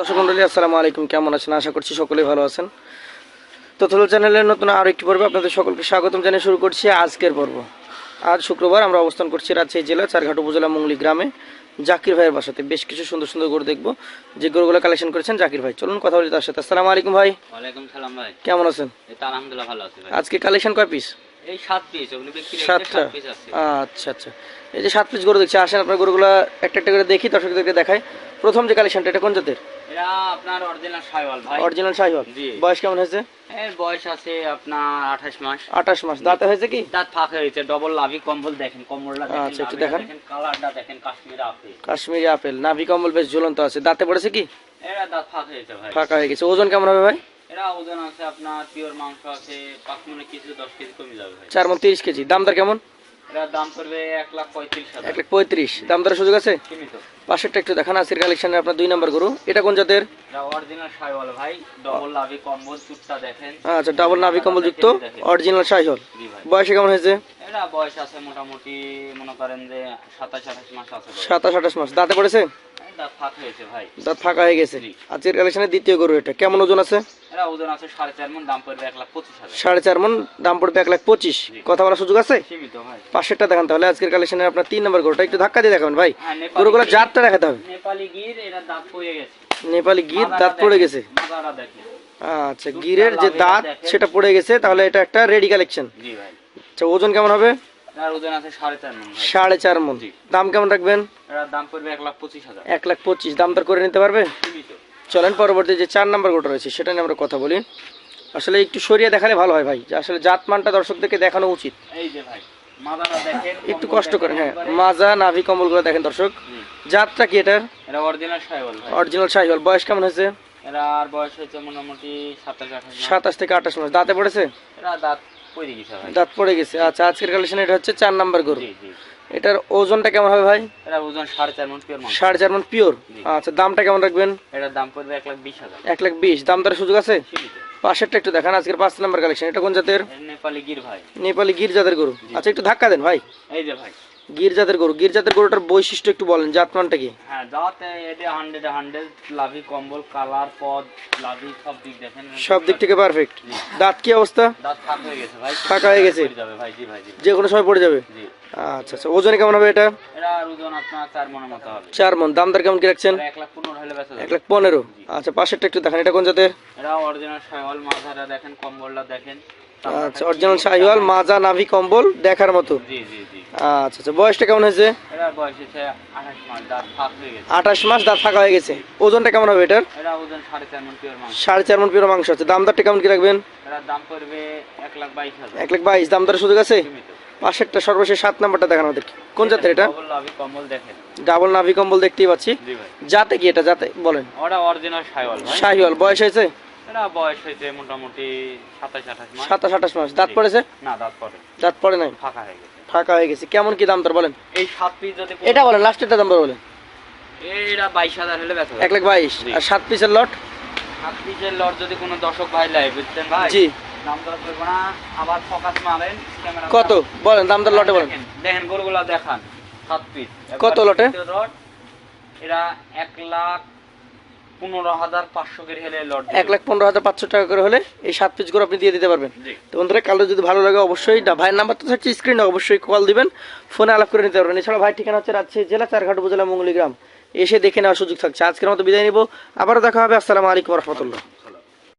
দর্শক মন্ডলী আসসালামু আলাইকুম। কেমন আছেন? আশা করছি সকলেই ভালো আছেন। তো থলো চ্যানেলের নতুন আরও একটি পর্বে আপনাদের সকলকে স্বাগতম জানিয়ে শুরু করছি আজকের পর্ব। আজ শুক্রবার আমরা অবস্থান করছি রাজশাহী জেলা চারঘাট উপজেলা মুংলি গ্রামে। জাকির ভাইয়ের বাসাতে বেশ কিছু সুন্দর সুন্দর গরু দেখব। যে গরুগুলো কালেকশন করেছেন জাকির ভাই চলুন কথা বলি তার সাথে। আসসালামু আলাইকুম ভাই। ওয়ালাইকুম সালাম ভাই। কেমন আছেন? আলহামদুলিল্লাহ ভালো আছি ভাই। আজকে কালেকশন কয় পিস এই সাত পিস ওগুলো বিক্রি হয়েছে, সাতটা? সাত পিস আছে। আচ্ছা আচ্ছা। এই যে সাত পিস গরু দেখছি আসেন আপনার গরুগুলো একটা একটা করে দেখি দর্শকদেরকে দেখাই। প্রথম যে কালেকশনটা এটা কোন জাতের? এরা আপনার অরিজিনাল ভাই। অরিজিনাল শাহিওয়াল জি। বয়স কেমন হয়েছে? এর বয়স আছে আপনার আঠাশ মাস। আঠাশ মাস। দাঁতে হয়েছে কি? দাঁত ফাঁকা হয়েছে ডবল লাভি কম্বল দেখেন কম্বলটা দেখেন আচ্ছা, একটু দেখেন। কালারটা দেখেন কাশ্মীর আপেল। কাশ্মীরি আপেল। নাভি কম্বল বেশ ঝুলন্ত আছে। দাঁতে পড়েছে কি? এরা দাঁত ফাঁকা হয়েছে ভাই। ফাঁকা হয়ে গেছে। ওজন কেমন হবে ভাই? এরা ওজন আছে আপনার পিওর মাংস আছে পাঁচ মনে কিছু দশ কেজি কমে যাবে ভাই। চার মন তিরিশ কেজি। দাম দর কেমন? দাম পড়বে পঁয়ত্রিশ হাজার। এক লাখ পঁয়ত্রিশ। দাম দরের সুযোগ আছে? পাশেরটা একটু দেখান আজকের কালেকশনে আপনার দুই নম্বর গরু। এটা কোন জাতের? এরা অরিজিনাল সাইওয়াল ভাই ডবল লাভি কম্বল চুটটা দেখেন। আচ্ছা ডাবল নাভি কম্বল যুক্ত অরিজিনাল শাহিওয়াল। জি বয়সে কেমন হয়েছে? বয়স আছে মোটামুটি মনে করেন যে সাতাশ আঠাশ মাস। দাঁতে পড়েছে? দাঁত ফাঁক হয়েছে ভাই। দাঁত ফাঁকা হয়ে গেছে। আজকের কালেকশনের দ্বিতীয় গরু এটা। কেমন ওজন আছে? এরা ওজন আছে সাড়ে চার মন দাম পড়বে এক লাখ পঁচিশ সাড়ে চার মন দাম পড়বে এক লাখ পঁচিশ। কথা বলার সুযোগ আছে? সীমিত ভাই। পাশেরটা দেখান তাহলে। আজকের কালেকশনের আপনার তিন নম্বর গরুটা। একটু ধাক্কা দিয়ে দেখাবেন ভাই। হ্যাঁ, গরুগুলো গির। জাতটা দেখাতে হবে। নেপালি গির এরা দাঁত পড়ে গেছে। নেপালি গির দাঁত পড়ে গেছে। আচ্ছা গিরের যে দাঁত সেটা পড়ে গেছে। তাহলে এটা একটা রেডি কালেকশন আচ্ছা ওজন কেমন হবে? এর ওজন আছে সাড়ে চার মন সাড়ে চার মন। দাম কেমন রাখবেন? দাম পড়বে এক লাখ পঁচিশ হাজার। এক লাখ পঁচিশ। দাম দর করে নিতে পারবে? চলেন পরবর্তী যে চার নাম্বার গোটা রয়েছে সেটা নিয়ে আমরা কথা বলি। আসলে একটু সরিয়ে দেখালে ভালো হয় ভাই। আসলে দর্শকদেরকে দেখানো উচিত। এই যে ভাই একটু কষ্ট করেন হ্যাঁ। মাজা নাভি কম্বলগুলো দেখেন দর্শক। জাতটা কি এটার? অরিজিনাল শাহিওয়াল বয়স কেমন হয়েছে? এরা আর বয়স হয়েছে মোটামুটি সাতাশ আঠাশ সাতাশ থেকে আঠাশ মাস। দাঁতে পড়েছে? এরা দাঁত দাঁত পড়ে গেছে। আচ্ছা আজকের কালেকশন এটা হচ্ছে চার নাম্বার গরু। এটার ওজনটা কেমন হবে ভাই? ওজন সাড়ে চার মন পিওর মাংস সাড়ে চার মন পিওর আচ্ছা দামটা কেমন রাখবেন? এটার দাম পড়বে এক লাখ বিশ হাজার। এক লাখ বিশ। দাম তার সুযোগ আছে? পাশেরটা একটু দেখান আজকের পাঁচ নাম্বার কালেকশন এটা কোন জাতের? নেপালি গির ভাই। নেপালি গির জাতের গরু। আচ্ছা একটু ধাক্কা দেন ভাই। এই যে ভাই। গির জাতের গরু। গির জাতের গরুটার বৈশিষ্ট্য একটু বলেন জাতমানটা কি? হ্যাঁ এটা লাভি কম্বল কালার পদ লাভি সব দিক দেখেন। সব দিক থেকে পারফেক্ট দাঁত কি অবস্থা? দাঁত ফাঁক হয়ে গেছে ভাই। ফাঁকা হয়ে গেছে? পড়ে যাবে ভাই জি ভাই জি যে কোনো সময় পড়ে যাবে? জি। আচ্ছা আচ্ছা ওজনে কেমন হবে এটা? এরা ওজন আপনার চার মনের মতো হবে। চার মন। দাম দর কেমন কি রাখছেন? এক লাখ পনেরো হলে বেঁচে লাখ আচ্ছা পাশেরটা একটু দেখান এটা কোন জাতের? অরিজিনাল দেখেন কম্বলটা দেখেন। আচ্ছা অরিজিনাল শাহিওয়াল মাজা নাভি কম্বল দেখার মতো। আচ্ছা আচ্ছা বয়সটা কেমন হয়েছে? আঠাশ মাস দাঁত ফাঁক হয়ে গেছে। ওজনটা কেমন হবে এটার? সাড়ে চার মন পিওর মাংস। আছে। দাম দরটা কেমন কি রাখবেন? এক লাখ বাইশ দাম দরের সুযোগ আছে? পাশেরটা সর্বশেষ সাত নাম্বারটা দেখান কোন জাতের এটা? কম্বল ডাবল নাভি কম্বল দেখতেই পাচ্ছি। জাতে কি এটা? জাতে বলেন। শাহিওয়াল। বয়স হয়েছে? এরা বয়স হয়েছে মোটামুটি সাতাশ আঠাশ মাস। সাতাশ আঠাশ মাস। দাঁত পড়েছে? না দাঁত পরে দাঁত পড়ে নাই? ফাঁকা হয়ে গেছে। ফাঁকা হয়ে গেছে। কেমন কি দাম তোর বলেন? এই সাত পিস যদি এটা বলেন লাস্টেরটা দাম বলেন। এরা বাইশ হাজার হলে বেচা এক লাখ বাইশ। আর সাত পিসের লট সাত পিসের লট যদি কোনো দর্শক ভাই লাই বুঝছেন ভাই? জি। দাম দর আবার ফোকাস মারেন কত? বলেন দাম দর লটে বলেন। দেখেন গরুগুলা দেখান। সাত পিস কত লটে? লট এরা এক লাখ পনেরো হাজার পাঁচশো করে হেলে লট এক লাখ পনেরো হাজার পাঁচশো টাকা করে হলে এই সাত পিস করে আপনি দিয়ে দিতে পারবেন। তো বন্ধুরা কালো যদি ভালো লাগে অবশ্যই না ভাইয়ের নাম্বার তো থাকছে স্ক্রিনে অবশ্যই কল দিবেন ফোনে আলাপ করে নিতে পারবেন। এছাড়া ভাই ঠিকানা হচ্ছে রাজশাহী জেলা চারঘাট উপজেলা মঙ্গলি গ্রাম এসে দেখে নেওয়ার সুযোগ থাকছে। আজকের মতো বিদায় নিব। আবারও দেখা হবে। আসসালামু আলাইকুম রহমতুল্লাহ।